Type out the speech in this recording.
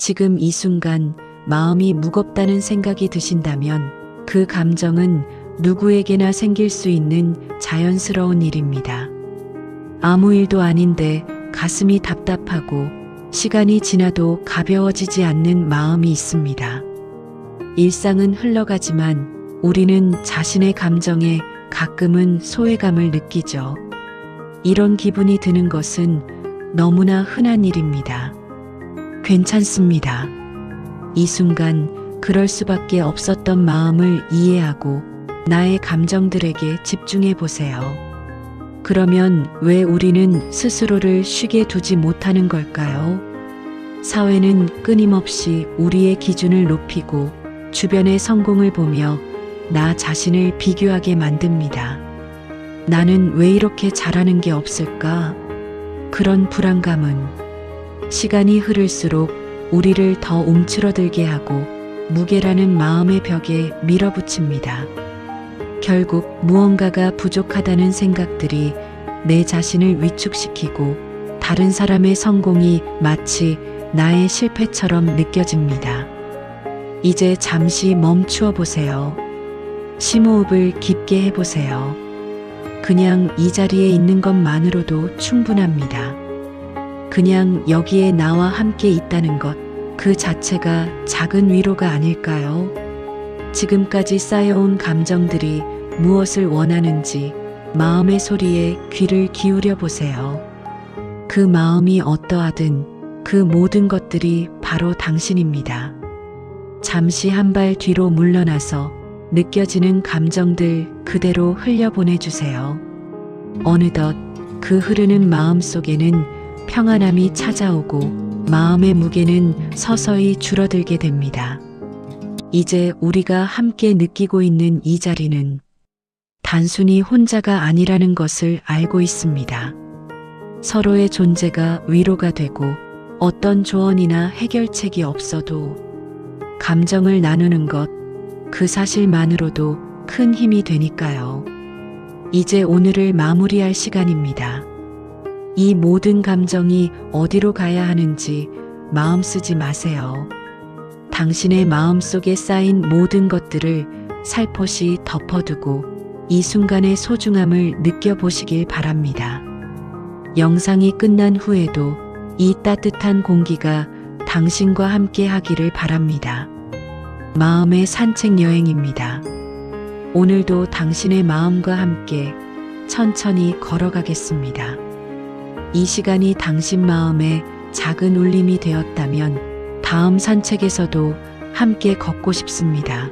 지금 이 순간 마음이 무겁다는 생각이 드신다면 그 감정은 누구에게나 생길 수 있는 자연스러운 일입니다. 아무 일도 아닌데 가슴이 답답하고 시간이 지나도 가벼워지지 않는 마음이 있습니다. 일상은 흘러가지만 우리는 자신의 감정에 가끔은 소외감을 느끼죠. 이런 기분이 드는 것은 너무나 흔한 일입니다. 괜찮습니다. 이 순간 그럴 수밖에 없었던 마음을 이해하고 나의 감정들에게 집중해 보세요. 그러면 왜 우리는 스스로를 쉬게 두지 못하는 걸까요? 사회는 끊임없이 우리의 기준을 높이고 주변의 성공을 보며 나 자신을 비교하게 만듭니다. 나는 왜 이렇게 잘하는 게 없을까? 그런 불안감은 시간이 흐를수록 우리를 더 움츠러들게 하고 무게라는 마음의 벽에 밀어붙입니다. 결국 무언가가 부족하다는 생각들이 내 자신을 위축시키고 다른 사람의 성공이 마치 나의 실패처럼 느껴집니다. 이제 잠시 멈추어 보세요. 심호흡을 깊게 해보세요. 그냥 이 자리에 있는 것만으로도 충분합니다. 그냥 여기에 나와 함께 있다는 것, 그 자체가 작은 위로가 아닐까요? 지금까지 쌓여온 감정들이 무엇을 원하는지 마음의 소리에 귀를 기울여 보세요. 그 마음이 어떠하든 그 모든 것들이 바로 당신입니다. 잠시 한 발 뒤로 물러나서 느껴지는 감정들 그대로 흘려보내주세요. 어느덧 그 흐르는 마음 속에는 평안함이 찾아오고 마음의 무게는 서서히 줄어들게 됩니다. 이제 우리가 함께 느끼고 있는 이 자리는 단순히 혼자가 아니라는 것을 알고 있습니다. 서로의 존재가 위로가 되고 어떤 조언이나 해결책이 없어도 감정을 나누는 것, 그 사실만으로도 큰 힘이 되니까요. 이제 오늘을 마무리할 시간입니다. 이 모든 감정이 어디로 가야 하는지 마음 쓰지 마세요. 당신의 마음 속에 쌓인 모든 것들을 살포시 덮어두고 이 순간의 소중함을 느껴보시길 바랍니다. 영상이 끝난 후에도 이 따뜻한 공기가 당신과 함께 하기를 바랍니다. 마음의 산책 여행입니다. 오늘도 당신의 마음과 함께 천천히 걸어가겠습니다. 이 시간이 당신 마음에 작은 울림이 되었다면 다음 산책에서도 함께 걷고 싶습니다.